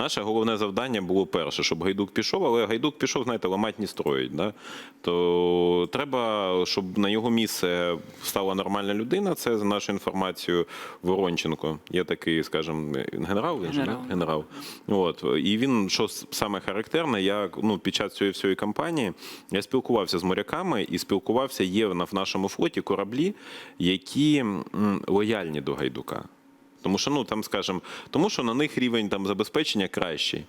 Наше головне завдання було перше, щоб Гайдук пішов, але Гайдук пішов, знаєте, ламать не строїть. Да? То треба, щоб на його місце стала нормальна людина. Це за нашою інформацією Воронченко. Є такий, скажімо, генерал. він же. Генерал. генерал. От і він що саме характерне, я ну під час цієї всієї кампанії я спілкувався з моряками і спілкувався. Є в нашому флоті кораблі, які лояльні до гайдука. Тому що, ну там скажімо, тому що на них рівень там забезпечення кращий.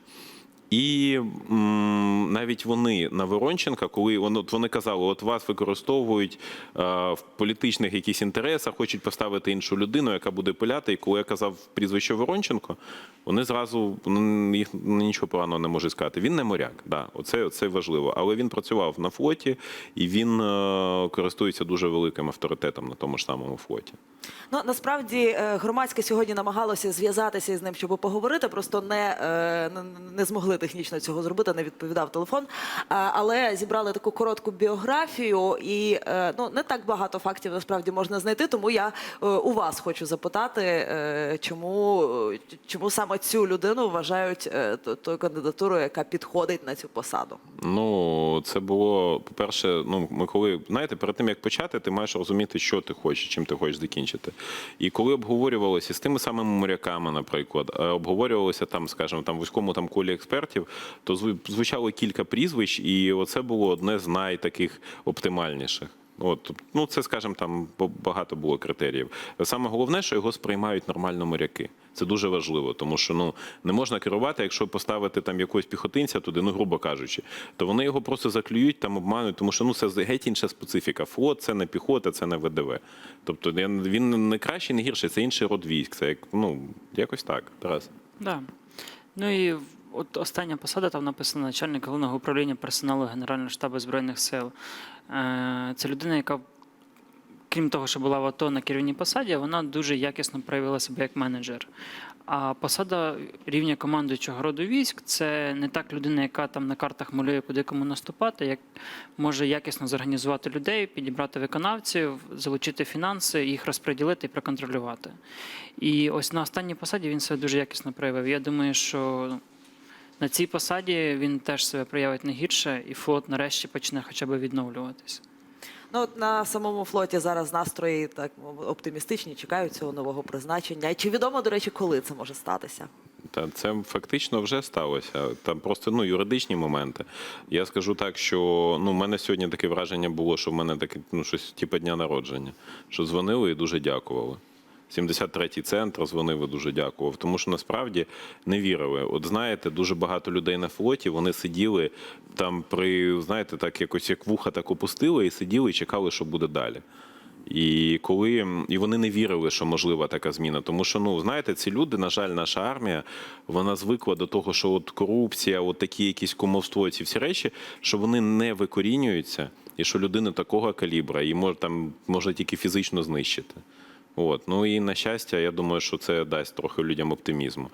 І м, навіть вони на Воронченка, коли вони, вони казали, от вас використовують е, в політичних якихось інтересах, хочуть поставити іншу людину, яка буде пиляти. І коли я казав прізвище Воронченко, вони зразу ну, їх нічого поганого не можуть сказати. Він не моряк, да, оце, це важливо. Але він працював на флоті і він е, користується дуже великим авторитетом на тому ж самому флоті. Ну насправді е, громадське сьогодні намагалося зв'язатися з ним, щоб поговорити. Просто не, е, не, змогли технічно цього зробити, не відповідав телефон. А, Але зібрали таку коротку біографію, і е, ну не так багато фактів насправді можна знайти. Тому я е, у вас хочу запитати, е, чому, е, чому саме цю людину вважають е, тою кандидатурою, яка підходить на цю посаду. Ну, це було, по-перше, ну, ми коли, знаєте, перед тим як почати, ти маєш розуміти, що ти хочеш, чим ти хочеш закінчити. І коли обговорювалося з тими самими моряками, наприклад, е, обговорювалося там, скажімо, там вузькому там колі експертів, то зву- звучало кілька прізвищ, і оце було одне з найтаких оптимальніших. От, ну, це, скажімо, там багато було критеріїв. Саме головне, що його сприймають нормально моряки. Це дуже важливо, тому що ну не можна керувати, якщо поставити там якогось піхотинця туди, ну грубо кажучи, то вони його просто заклюють, там обмануть, тому що ну це геть інша специфіка. Флот це не піхота, це не ВДВ. Тобто він не кращий, не гірший, це інший род військ. Це як ну якось так. Тарас. Да. Ну і от остання посада там написано начальник головного управління персоналу Генерального штабу Збройних сил. Це людина, яка, крім того, що була в АТО на керівній посаді, вона дуже якісно проявила себе як менеджер. А посада рівня командуючого роду військ це не так людина, яка там на картах малює, куди кому наступати, як може якісно зорганізувати людей, підібрати виконавців, залучити фінанси, їх розподілити і проконтролювати. І ось на останній посаді він себе дуже якісно проявив. Я думаю, що на цій посаді він теж себе проявить не гірше, і флот нарешті почне хоча б відновлюватися. Ну от на самому флоті зараз настрої так оптимістичні, чекають цього нового призначення. Чи відомо, до речі, коли це може статися? Та це фактично вже сталося. Там просто ну юридичні моменти. Я скажу так, що ну в мене сьогодні таке враження було, що в мене таке ну щось типу дня народження. Що дзвонили і дуже дякували. 73-й центр дзвонив і дуже дякував. Тому що насправді не вірили. От знаєте, дуже багато людей на флоті вони сиділи там при знаєте, так якось як вуха так опустили і сиділи і чекали, що буде далі. І коли і вони не вірили, що можлива така зміна, тому що ну знаєте, ці люди, на жаль, наша армія, вона звикла до того, що от корупція, от такі якісь кумовство, ці всі речі, що вони не викорінюються, і що людина такого калібра і може там може тільки фізично знищити. От ну і на щастя, я думаю, що це дасть трохи людям оптимізму.